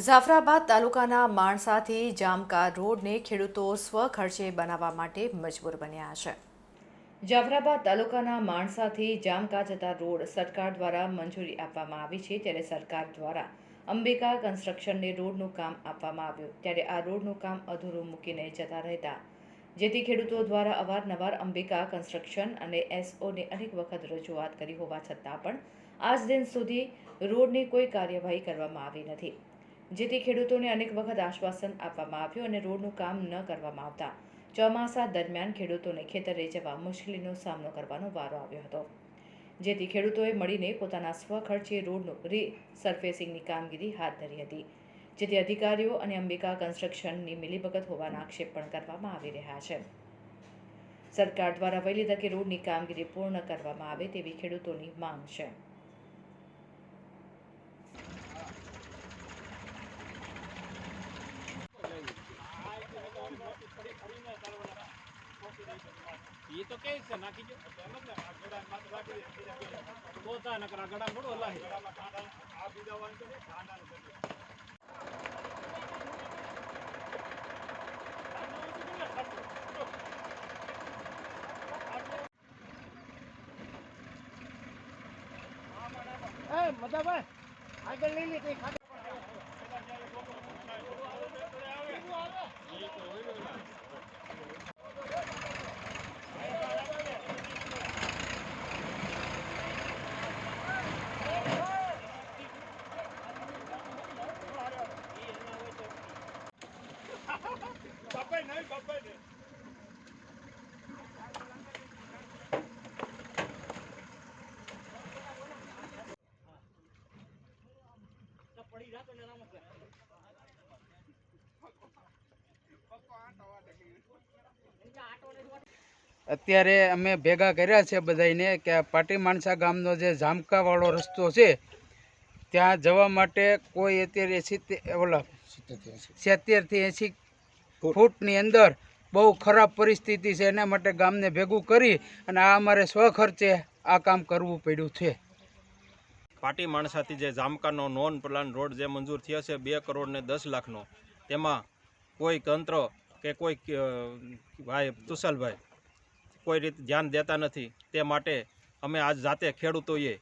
જાફરાબાદ તાલુકાના માણસાથી જામકા રોડને ખેડૂતો સ્વખર્ચે બનાવવા માટે મજબૂર બન્યા છે. જાફરાબાદ તાલુકાના માણસાથી જામકા જતા રોડ સરકાર દ્વારા મંજૂરી આપવામાં આવી છે ત્યારે સરકાર દ્વારા અંબિકા કન્સ્ટ્રક્શનને રોડનું કામ આપવામાં આવ્યું. ત્યારે આ રોડનું કામ અધૂરું મૂકીને જતા રહેતા જેથી ખેડૂતો દ્વારા અવારનવાર અંબિકા કન્સ્ટ્રક્શન અને એસઓને અનેક વખત રજૂઆત કરી હોવા છતાં પણ આજ દિન સુધી રોડની કોઈ કાર્યવાહી કરવામાં આવી નથી. જેથી ખેડૂતોને અનેક વખત આશ્વાસન આપવામાં આવ્યું અને રોડનું કામ ન કરવામાં આવતા ચોમાસા દરમિયાન ખેડૂતોને ખેતરે જવા મુશ્કેલીનો સામનો કરવાનો વારો આવ્યો હતો. જેથી ખેડૂતોએ મળીને પોતાના સ્વખર્ચે રોડનું રીસર્ફેસિંગની કામગીરી હાથ ધરી હતી. જેથી અધિકારીઓ અને અંબિકા કન્સ્ટ્રક્શનની મિલીભગત હોવાના આક્ષેપ પણ કરવામાં આવી રહ્યા છે. સરકાર દ્વારા વહેલી તકે રોડની કામગીરી પૂર્ણ કરવામાં આવે તેવી ખેડૂતોની માંગ છે. દે? તો તા નકર આ ગળા થોડો હલાય આ બીજા વાન તો ખાંડાનું કરી એ મદાભાઈ આગળ લઈ લે કઈ બાપાઈ નહીં બાપા નહીં. અત્યારે અમે ભેગા કર્યા છે બધાને કે પાટી માણસા ગામનો જે ઝામકાવાળો રસ્તો છે ત્યાં જવા માટે કોઈ અત્યારે સિત્તેર ઓલા સિત્તેરથી એંસી ફૂટની અંદર બહુ ખરાબ પરિસ્થિતિ છે એના માટે ગામને ભેગું કરી અને આ અમારે સ્વખર્ચે આ કામ કરવું પડ્યું છે. પાટી માણસાથી જે જામકાનો નોન પ્લાન રોડ જે મંજૂર થયો છે, બે કરોડ ને દસ લાખનો. તેમાં કોઈ તંત્ર કે કોઈ ભાઈ તુષાલભાઈ કોઈ રીતે ધ્યાન દેતા નથી. તે માટે અમે આજ જાતે ખેડૂતોએ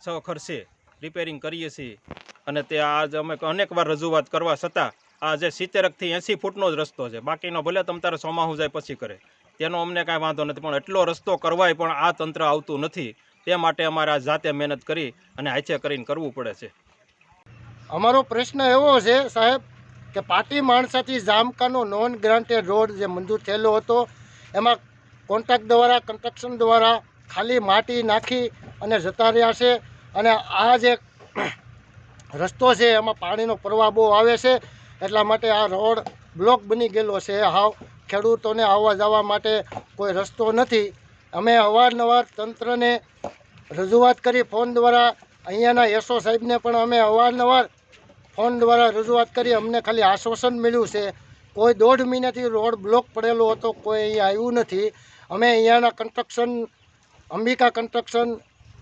સૌ ખર્ચે રિપેરિંગ કરીએ છીએ. અને તે આજ અમે અનેકવાર રજૂઆત કરવા છતાં આ જે સિત્તેરકથી એંસી ફૂટનો જ રસ્તો છે. બાકીનો ભલે તમ તારે સોમાહું જાય પછી કરે. તેનો અમને કાંઈ વાંધો નથી, પણ એટલો રસ્તો કરવાય પણ આ તંત્ર આવતું નથી. તે માટે અમારે આ જાતે મહેનત કરી અને હાથે કરીને કરવું પડે છે. અમારો પ્રશ્ન એવો છે, સાહેબ, કે પાટી માણસાથી જામકાનો નોન ગ્રાન્ટેડ રોડ જે મંજૂર થયેલો હતો, એમાં કોન્ટ્રાક્ટ દ્વારા કન્સ્ટ્રક્શન દ્વારા ખાલી માટી નાખી અને જતા રહ્યા છે અને આ જે રસ્તો છે, એમાં પાણીનો પ્રવાહ બહુ આવે છે, એટલા માટે આ રોડ બ્લોક બની ગયેલો છે. હાવ ખેડૂતોને આવવા જવા માટે કોઈ રસ્તો નથી. અમે અવારનવાર તંત્રને રજૂઆત કરી ફોન દ્વારા અહીંયાના એસઓ સાહેબને પણ અમે અવારનવાર ફોન દ્વારા રજૂઆત કરી અમને ખાલી આશ્વાસન મળ્યું છે. કોઈ દોઢ મહિનાથી રોડ બ્લોક પડેલો હતો, કોઈ અહીંયા આવ્યું નથી. અમે અહીંયાના કન્સ્ટ્રક્શન, અંબિકા કન્સ્ટ્રક્શન,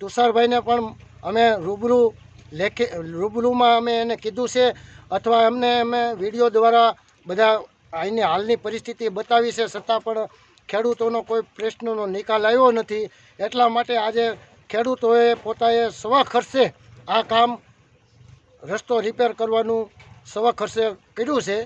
તુષારભાઈને પણ અમે રૂબરૂ લેખી, રૂબરૂમાં અમે એને કીધું છે. અથવા અમને અમે વીડિયો દ્વારા બધા અહીંની હાલની પરિસ્થિતિ બતાવી છે, છતાં પણ ખેડૂતોનો કોઈ પ્રશ્નનો નિકાલ આવ્યો નથી. એટલા માટે આજે ખેડૂતોએ પોતાએ સવા ખર્ચે આ કામ રસ્તો રિપેર કરવાનું સવા ખર્ચે કર્યું છે.